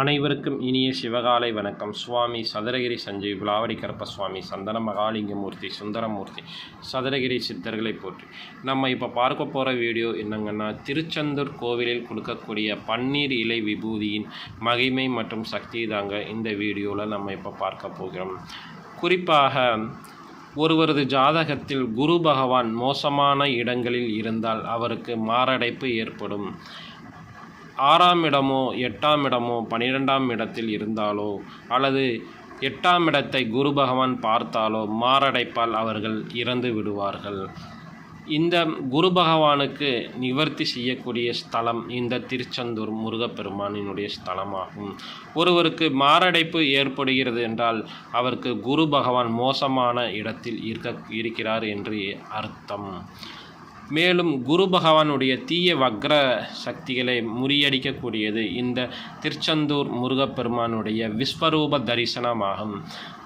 அனைவருக்கும் இனிய சிவகாலை வணக்கம். சுவாமி சதுரகிரி சஞ்சய் விளாவடி கருப்ப சுவாமி சந்தன மகாலிங்கமூர்த்தி சுந்தரமூர்த்தி சதுரகிரி சித்தர்களை போற்றி. நம்ம இப்போ பார்க்க போகிற வீடியோ என்னங்கன்னா திருச்செந்தூர் கோவிலில் கொடுக்கக்கூடிய பன்னீர் இலை விபூதியின் மகிமை மற்றும் சக்தி தாங்க இந்த வீடியோவில் நம்ம இப்போ பார்க்க போகிறோம். குறிப்பாக ஒருவரது ஜாதகத்தில் குரு பகவான் மோசமான இடங்களில் இருந்தால் அவருக்கு மாரடைப்பு ஏற்படும். ஆறாம் இடமோ எட்டாம் இடமோ பனிரெண்டாம் இடத்தில் இருந்தாலோ அல்லது எட்டாம் இடத்தை குரு பகவான் பார்த்தாலோ மாரடைப்பால் அவர்கள் இறந்து விடுவார்கள். இந்த குரு பகவானுக்கு நிவர்த்தி செய்யக்கூடிய ஸ்தலம் இந்த திருச்செந்தூர் முருகப்பெருமானினுடைய ஸ்தலமாகும். ஒருவருக்கு மாரடைப்பு ஏற்படுகிறது என்றால் அவருக்கு குரு பகவான் மோசமான இடத்தில் இருக்க இருக்கிறார் என்று அர்த்தம். மேலும் குரு பகவானுடைய தீய வக்ர சக்திகளை முறியடிக்கக்கூடியது இந்த திருச்செந்தூர் முருகப்பெருமானுடைய விஸ்வரூப தரிசனமாகும்.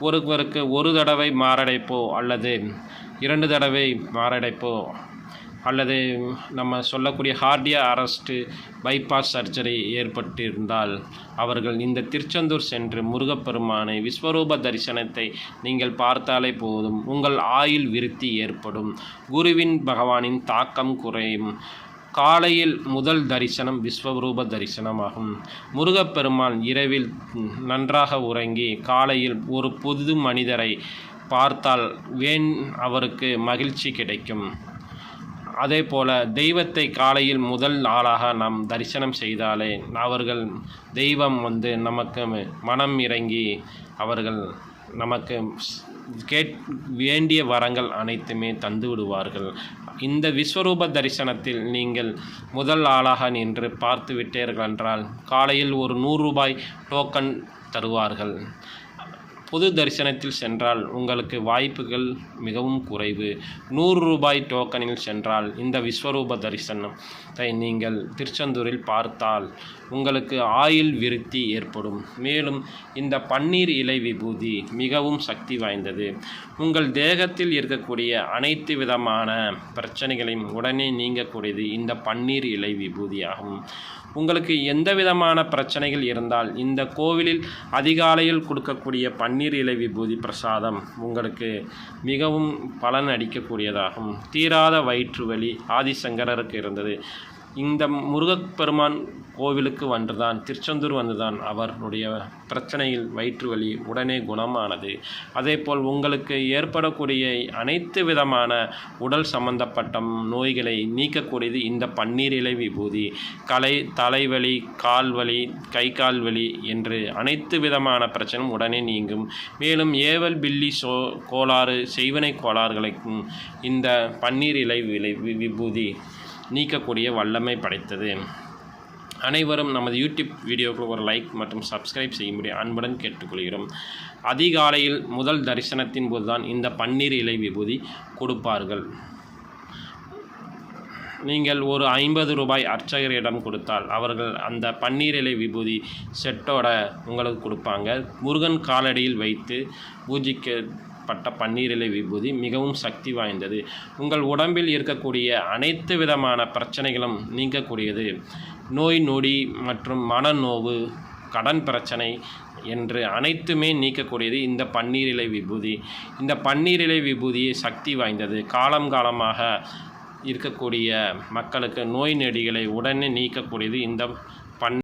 ஒருவருக்கு ஒரு தடவை மாரடைப்போ அல்லது இரண்டு தடவை மாரடைப்போ அல்லது நம்ம சொல்லக்கூடிய ஹார்டியா அரெஸ்ட்டு பைபாஸ் சர்ஜரி ஏற்பட்டிருந்தால் அவர்கள் இந்த திருச்செந்தூர் சென்று முருகப்பெருமானை விஸ்வரூப தரிசனத்தை நீங்கள் பார்த்தாலே போதும். உங்கள் ஆயுள் விருத்தி ஏற்படும். குருவின் பகவானின் தாக்கம் குறையும். காலையில் முதல் தரிசனம் விஸ்வரூப தரிசனமாகும். முருகப்பெருமான் இரவில் நன்றாக உறங்கி காலையில் ஒரு புது மனிதரை பார்த்தால் வேன் அவருக்கு மகிழ்ச்சி கிடைக்கும். அதே போல தெய்வத்தை காலையில் முதல் ஆளாக நாம் தரிசனம் செய்தாலே அவர்கள் தெய்வம் வந்து நமக்கு மனம் இறங்கி அவர்கள் நமக்கு கேட் வேண்டிய வரங்கள் அனைத்துமே தந்து விடுவார்கள். இந்த விஸ்வரூப தரிசனத்தில் நீங்கள் முதல் ஆளாக நின்று பார்த்து விட்டீர்கள் என்றால் காலையில் ஒரு நூறு ரூபாய் டோக்கன் தருவார்கள். பொது தரிசனத்தில் சென்றால் உங்களுக்கு வாய்ப்புகள் மிகவும் குறைவு. நூறு ரூபாய் டோக்கனில் சென்றால் இந்த விஸ்வரூப தரிசனத்தை நீங்கள் திருச்செந்தூரில் பார்த்தால் உங்களுக்கு ஆயுள் விருத்தி ஏற்படும். மேலும் இந்த பன்னீர் இலை விபூதி மிகவும் சக்தி வாய்ந்தது. உங்கள் தேகத்தில் இருக்கக்கூடிய அனைத்து விதமான பிரச்சனைகளையும் உடனே நீங்கக்கூடியது இந்த பன்னீர் இலை விபூதியாகும். உங்களுக்கு எந்த விதமான பிரச்சனைகள் இருந்தால் இந்த கோவிலில் அதிகாலையில் கொடுக்கக்கூடிய பன்னீர் இலை விபூதி பிரசாதம் உங்களுக்கு மிகவும் பலன் அடிக்கக்கூடியதாகும். தீராத வயிற்று வலி ஆதிசங்கரருக்கு இருந்தது. இந்த முருகப்பெருமான் கோவிலுக்கு வந்துதான் திருச்செந்தூர் வந்துதான் அவருடைய பிரச்சனையில் வயிற்று வலி உடனே குணமானது. அதேபோல் உங்களுக்கு ஏற்படக்கூடிய அனைத்து விதமான உடல் சம்பந்தப்பட்ட நோய்களை நீக்கக்கூடியது இந்த பன்னீர் இலை விபூதி. கலை தலைவலி கால்வலி கை கால் வலி என்று அனைத்து விதமான பிரச்சனையும் உடனே நீங்கும். மேலும் ஏவல் பில்லி சோ கோளாறு செய்வினை கோளாறுகளுக்கும் இந்த பன்னீர் இலை விலை விபூதி நீக்கக்கூடிய வல்லமை படைத்தது. அனைவரும் நமது யூடியூப் வீடியோவுக்கு ஒரு லைக் மற்றும் சப்ஸ்கிரைப் செய்யும்படி அன்புடன் கேட்டுக்கொள்கிறோம். அதிகாலையில் முதல் தரிசனத்தின் போதுதான் இந்த பன்னீர் இலை விபூதி கொடுப்பார்கள். நீங்கள் ஒரு ஐம்பது ரூபாய் அர்ச்சகரிடம் கொடுத்தால் அவர்கள் அந்த பன்னீர் இலை விபூதி செட்டோட உங்களுக்கு கொடுப்பாங்க. முருகன் காலடியில் வைத்து பூஜிக்க பன்னீர் இலை விபூதி மிகவும் சக்தி வாய்ந்தது. உங்கள் உடம்பில் இருக்கக்கூடிய அனைத்து விதமான பிரச்சனைகளும் நீங்கக்கூடியது. நோய் நொடி மற்றும் மனநோவு கடன் பிரச்சனை என்று அனைத்துமே நீக்கக்கூடியது இந்த பன்னீர் இலை விபூதி. இந்த பன்னீர் இலை விபூதி சக்தி வாய்ந்தது. காலம் காலமாக இருக்கக்கூடிய மக்களுக்கு நோய் நெடிகளை உடனே நீக்கக்கூடியது இந்த